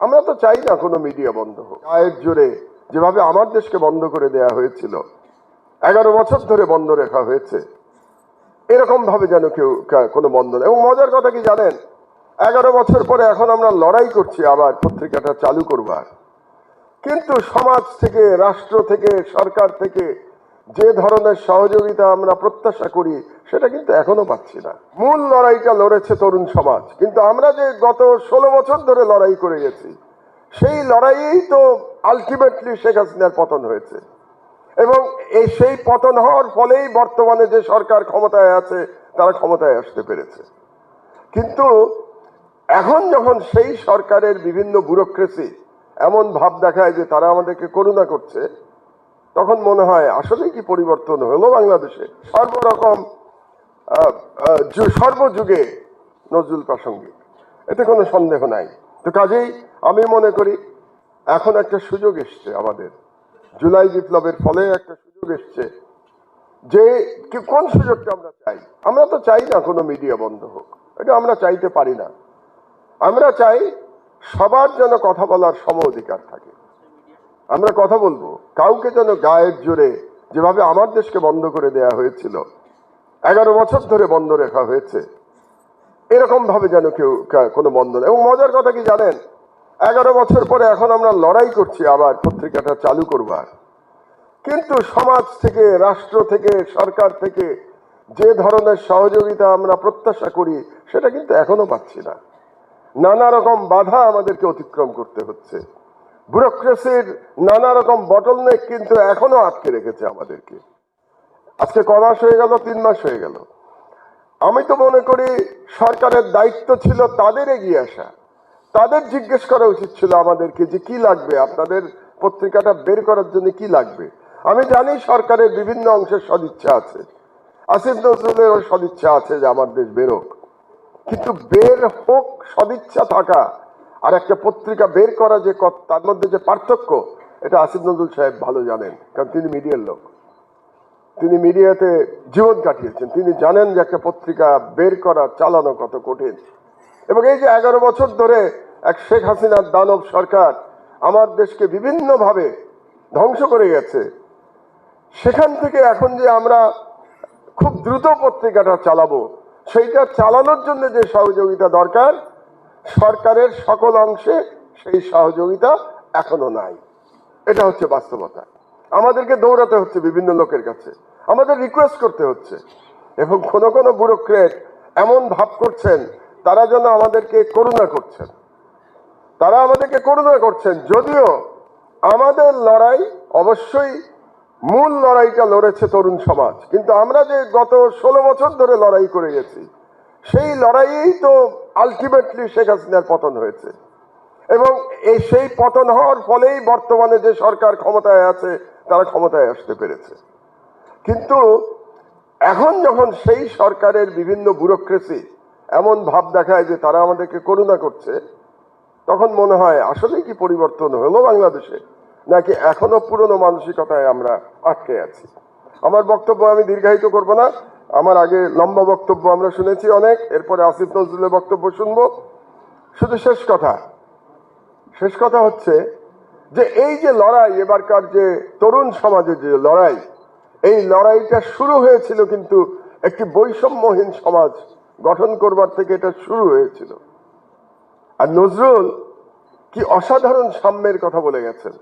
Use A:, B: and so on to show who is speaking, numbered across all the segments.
A: আমরা তো চাই না কোনো মিডিয়া বন্ধ হোক। গায়ের জোরে যেভাবে আমার দেশকে বন্ধ করে দেয়া হয়েছিল, এগারো বছর ধরে বন্ধ রাখা হয়েছে এরকম ভাবে যেন কেউ কোনো বন্ধ এবং মজার কথা কি জানেন? এগারো বছর পরে এখন আমরা লড়াই করছি আবার পত্রিকাটা চালু করবার। কিন্তু সমাজ থেকে, রাষ্ট্র থেকে, সরকার থেকে যে ধরনের সহযোগিতা আমরা প্রত্যাশা করি, সেটা কিন্তু এখনও পাচ্ছি না। মূল লড়াইটা লড়েছে তরুণ সমাজ, কিন্তু আমরা যে গত ষোলো বছর ধরে লড়াই করে গেছি, সেই লড়াইয়েই তো আলটিমেটলি শেখ হাসিনার পতন হয়েছে। এবং এই সেই পতন হওয়ার ফলেই বর্তমানে যে সরকার ক্ষমতায় আছে, তারা ক্ষমতায় আসতে পেরেছে। কিন্তু এখন যখন সেই সরকারের বিভিন্ন ব্যুরোক্রেসি এমন ভাব দেখায় যে তারা আমাদেরকে করুণা করছে তখন মনে হয় আসলেই কি পরিবর্তন হলো বাংলাদেশে? সর্বরকম সর্বযুগে নজরুল প্রাসঙ্গিক। এতে কোনো সন্দেহ নাই। তো কাজেই আমি মনে করি, এখন একটা সুযোগ এসছে আমাদের। জুলাই বিপ্লবের ফলে একটা সুযোগ এসছে যে কোন সুযোগটা আমরা চাই? আমরা তো চাই না কোনো মিডিয়া বন্ধ হোক। এটা আমরা চাইতে পারি না। আমরা চাই সবার যেন কথা বলার সম অধিকার থাকে। আমরা কথা বলব। কাউকে যেন গায়ের জোরে যেভাবে আমার দেশকে বন্ধ করে দেয়া হয়েছিল, এগারো বছর ধরে বন্ধ রাখা হয়েছে, এরকম ভাবে যেন কেউ কোনো বন্ধ এবং মজার কথা কি জানেন? এগারো বছর পরে এখন আমরা লড়াই করছি, আবার পত্রিকাটা চালু করবার কিন্তু সমাজ থেকে, রাষ্ট্র থেকে, সরকার থেকে যে ধরনের সহযোগিতা আমরা প্রত্যাশা করি, সেটা কিন্তু এখনও পাচ্ছি না। নানা রকম বাধা আমাদেরকে অতিক্রম করতে হচ্ছে। ব্যুরোক্রেসির নানা রকম বটলনেক কিন্তু এখনও আটকে রেখেছে আমাদেরকে। আজকে ক মাস হয়ে গেল, তিন মাস হয়ে গেল। আমি তো মনে করি সরকারের দায়িত্ব ছিল তাদের এগিয়ে আসা। তাদের জিজ্ঞেস করা উচিত ছিল আমাদেরকে যে কি লাগবে, আপনাদের পত্রিকাটা বের করার জন্য কি লাগবে। আমি জানি সরকারের বিভিন্ন অংশের সদিচ্ছা আছে। আসিফ নজরুলেরও সদিচ্ছা আছে যে আমার দেশ বেরোক। কিন্তু বের হোক, সদিচ্ছা থাকা আর একটা পত্রিকা বের করা যে তার মধ্যে যে পার্থক্য, এটা আসিফ নজরুল সাহেব ভালো জানেন, কারণ তিনি মিডিয়ার লোক। তিনি মিডিয়াতে জীবন কাটিয়েছেন। তিনি জানেন যে একটা পত্রিকা বের করা, চালানো কত কঠিন। এবং এই যে এগারো বছর ধরে এক শেখ হাসিনার দানব সরকার আমার দেশকে বিভিন্নভাবে ধ্বংস করে গেছে, সেখান থেকে এখন যে আমরা খুব দ্রুত পত্রিকাটা চালাবো, সেইটা চালানোর জন্য যে সহযোগিতা দরকার সরকারের সকল অংশে সেই সহযোগিতা এখনও নাই। এটা হচ্ছে বাস্তবতা। আমাদেরকে দৌড়াতে হচ্ছে বিভিন্ন লোকের কাছে। আমাদের রিকোয়েস্ট করতে হচ্ছে। এবং কোনো কোন ব্যুরোক্রেট এমন ভাব করছেন, তারা যেন আমাদেরকে করুণা করছেন। তারা আমাদেরকে করুণা করছেন। যদিও আমাদের লড়াই অবশ্যই মূল লড়াইটা লড়েছে তরুণ সমাজ। কিন্তু আমরা যে গত ষোলো বছর ধরে লড়াই করে গেছি, সেই লড়াইয়েই তো আলটিমেটলি শেখ হাসিনার পতন হয়েছে। এবং এই সেই পতন হওয়ার ফলেই বর্তমানে যে সরকার ক্ষমতায় আছে, তারা ক্ষমতায় আসতে পেরেছে। কিন্তু এখন যখন সেই সরকারের বিভিন্ন ব্যুরোক্রেসি এমন ভাব দেখায় যে তারা আমাদেরকে করুণা করছে, তখন মনে হয় আসলেই কি পরিবর্তন হলো বাংলাদেশে? নাকি এখনও পুরনো মানসিকতায় আমরা আটকে আছি? আমার বক্তব্য আমি দীর্ঘায়িত করব না। আমার আগে লম্বা বক্তব্য আমরা শুনেছি অনেক, এরপরে আসিফ নজরুলের বক্তব্য শুনব। শুধু শেষ কথা। শেষ কথা হচ্ছে যে এই যে লড়াই, এবারকার যে তরুণ সমাজের যে লড়াই, এই লড়াইটা শুরু হয়েছিল কিন্তু একটি বৈষম্যহীন সমাজ গঠন করবার থেকে এটা শুরু হয়েছিল। আর নজরুল কি অসাধারণ সাম্যের কথা বলে গেছেন।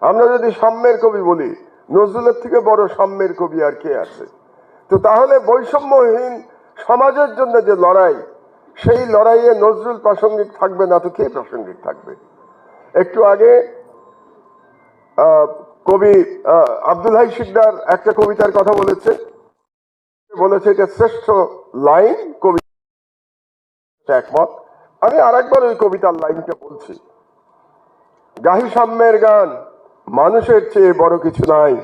A: আমরা যদি সাম্যের কবি বলি, নজরুলের থেকে বড় সাম্যের কবি আর কে আছে? তো তাহলে বৈষম্যহীন সমাজের জন্য যে লড়াই, সেই লড়াইয়ে নজরুল প্রাসঙ্গিক থাকবে না তো কে প্রাসঙ্গিক থাকবে? একটু আগে কবি আব্দুল হাই শিকদার একটা কবিতার কথা বলেছে। বলেছে এটা শ্রেষ্ঠ লাইন, কবি একমত। আমি আরেকবার ওই কবিতার লাইনটা বলছি। গাহি সাম্যের গান মানুষের চেয়ে বড় কিছু নাই,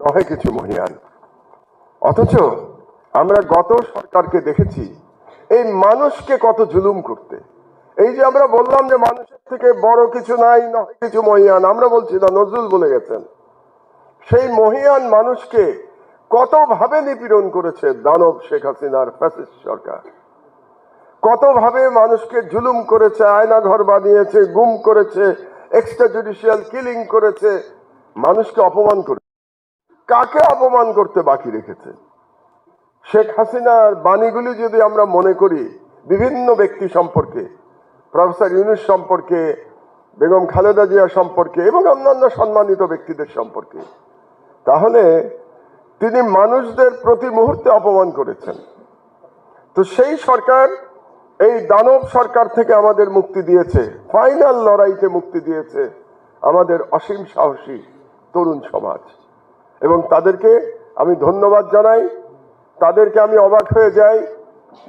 A: নহে কিছু মহিয়ান অথচ আমরা গত সরকারকে দেখেছি, এই মানুষকে কত জুলুম করতে। এই যে আমরা বললাম যে মানুষের থেকে বড় কিছু নাই নয় কিছু মহিয়ান, আমরা বলছি, না, নজরুল বলে গেছেন। সেই মহিয়ান মানুষকে কত ভাবে নিপীড়ন করেছে দানব শেখ হাসিনার ফ্যাসিস্ট সরকার? কতভাবে মানুষকে জুলুম করেছে আয়না ঘর বানিয়েছে, গুম করেছে এক্সট্রা জুডিশিয়াল কিলিং করেছে, মানুষকে অপমান করে কাকে অপমান করতে বাকি রেখেছে? শেখ হাসিনার বাণীগুলি যদি আমরা মনে করি, বিভিন্ন ব্যক্তি সম্পর্কে, প্রফেসর ইউনুস সম্পর্কে, বেগম খালেদা জিয়া সম্পর্কে এবং অন্যান্য সম্মানিত ব্যক্তিদের সম্পর্কে, তাহলে তিনি মানুষদের প্রতি মুহূর্তে অপমান করেছেন। তো সেই সরকার, এই দানব সরকার থেকে আমাদের মুক্তি দিয়েছে, ফাইনাল লড়াইতে মুক্তি দিয়েছে আমাদের অসীম সাহসী তরুণ সমাজ। এবং তাদেরকে আমি ধন্যবাদ জানাই। তাদেরকে আমি অবাক হয়ে যাই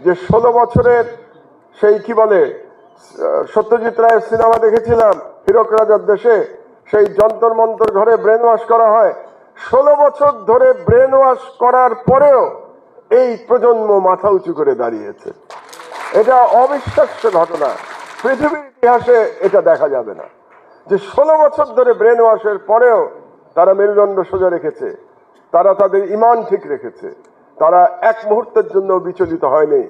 A: যে ষোলো বছরের সেই কি বলে, সত্যজিৎ রায়ের সিনেমা দেখেছিলাম, হীরক রাজার দেশে, সেই যন্তর মন্তর ঘরে ব্রেন ওয়াশ করা হয়। ষোলো বছর ধরে ব্রেন ওয়াশ করার পরেও এই প্রজন্ম মাথা উঁচু করে দাঁড়িয়েছে। এটা অবিশ্বাস্য ঘটনা। পৃথিবীর ইতিহাসে এটা দেখা যাবে না। যে ষোলো বছর ধরে ব্রেন ওয়াশের পরেও তারা মেরুদণ্ড সোজা রেখেছে। তারা তাদের ইমান ঠিক রেখেছে। তারা এক মুহূর্তের জন্য বিচলিত হয়নি।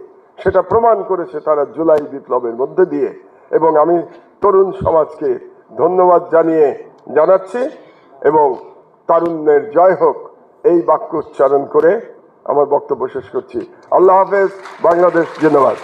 A: সেটা প্রমাণ করেছে তারা জুলাই বিপ্লবের মধ্যে দিয়ে। এবং আমি তরুণ সমাজকে ধন্যবাদ জানিয়ে জানাচ্ছি এবং তারুণ্যের জয় হোক এই বাক্য উচ্চারণ করে আমার বক্তব্য শেষ করছি। আল্লাহ হাফেজ, বাংলাদেশ জিন্দাবাদ।